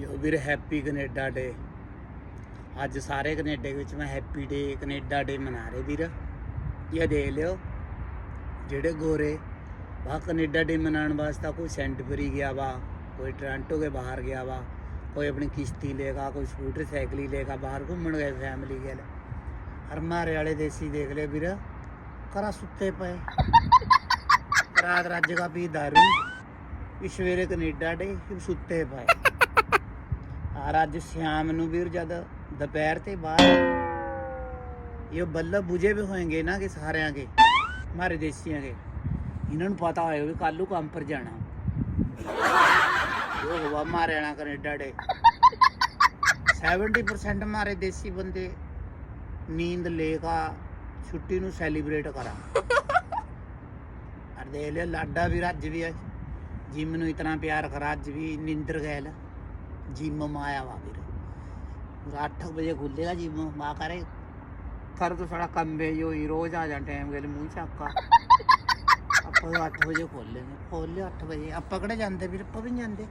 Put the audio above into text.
ਯੋ ਵੀਰ happy Canada ਡੇ ਅੱਜ ਸਾਰੇ ਕੈਨੇਡਾ ਵਿੱਚ ਮੈਂ ਹੈਪੀ ਡੇ ਕੈਨੇਡਾ ਡੇ ਮਨਾ ਰਹੇ ਵੀਰ। ਇਹ ਦੇਖ ਲਿਓ, ਜਿਹੜੇ ਗੋਰੇ ਵਾ ਕੈਨੇਡਾ ਡੇ ਮਨਾਉਣ ਵਾਸਤੇ ਕੋਈ ਸੈਂਟਬਰੀ ਗਿਆ ਵਾ, ਕੋਈ ਟੋਰਾਂਟੋ ਕੇ ਬਾਹਰ ਗਿਆ ਵਾ, ਕੋਈ ਆਪਣੀ ਕਿਸ਼ਤੀ ਲੇਗਾ ਕੋਈ ਸਕੂਟਰ, ਸਾਈਕਲ ਹੀ ਲੇਗਾ ਬਾਹਰ ਘੁੰਮਣ ਗਏ ਫੈਮਿਲੀ ਗਏ ਹਰਮਾਰੇ ਵਾਲੇ ਦੇਸੀ ਦੇਖ ਲਿਓ ਵੀਰ ਕਰਾ ਸੁੱਤੇ ਪਏ। ਰਾਤ ਰੱਜ ਗਾ ਪੀ ਦਾਰੂ। ਵੀ ਸਵੇਰੇ ਕੈਨੇਡਾ ਡੇ, ਫਿਰ ਸੁੱਤੇ ਪਏ। ਆ ਅੱਜ ਸ਼ਾਮ ਨੂੰ ਵੀਰ ਜਦ ਦੁਪਹਿਰ ਤੇ ਬਾਅਦ ਇਹ ਬੱਲਬ ਬੁਝੇ ਵੀ ਹੋਣਗੇ ਨਾ ਕਿ ਸਾਰਿਆਂ ਕੇ, ਮਾਰੇ ਦੇਸੀਆਂ ਕੇ। ਇਹਨਾਂ ਨੂੰ ਪਤਾ ਹੋਇਆ ਵੀ ਕੱਲੂ ਕੰਮ ਪਰ ਜਾਣਾ। ਉਹ ਹਵਾ ਮਾਰੇ ਕੈਨੇਡਾ ਡੇ। 70% ਮਾਰੇ ਦੇਸੀ ਬੰਦੇ। ਨੀਂਦ ਲੇਗਾ ਛੁੱਟੀ ਨੂੰ ਸੈਲੀਬ੍ਰੇਟ ਕਰਾਂ। ਅਰ ਦੇ ਲਿਆ, ਲਾਡਾ ਵੀ ਰੱਜ ਵੀ ਆ। ਜਿਮ ਨੂੰ ਇਤਨਾ ਪਿਆਰ ਕਰਾ, ਅੱਜ ਵੀ ਨਿੰਦਰ ਗੈਲ। ਜਿਮ ਮਾਇਆ ਵਾ ਵੀਰ। 8 ਵਜੇ ਖੁੱਲੇਗਾ ਜਿਮ, ਮਾ ਕਰੇ ਕਰ ਤੋ ਸਾਡਾ ਕੰਮ ਵੇ ਜੋ ਹੀ ਰੋਜ਼ ਆ ਜਾਂ ਟਾਈਮ ਗੇਲ, ਮੂੰਹ ਚੱਕਾ ਆਪਾਂ 8 ਵਜੇ ਖੋਲ ਲੈਂਦੇ ਖੋਲ 8 ਵਜੇ। ਆਪਾਂ ਕਿਹੜੇ ਜਾਂਦੇ ਵੀਰ? ਆਪਾਂ ਵੀ ਨੀ ਜਾਂਦੇ।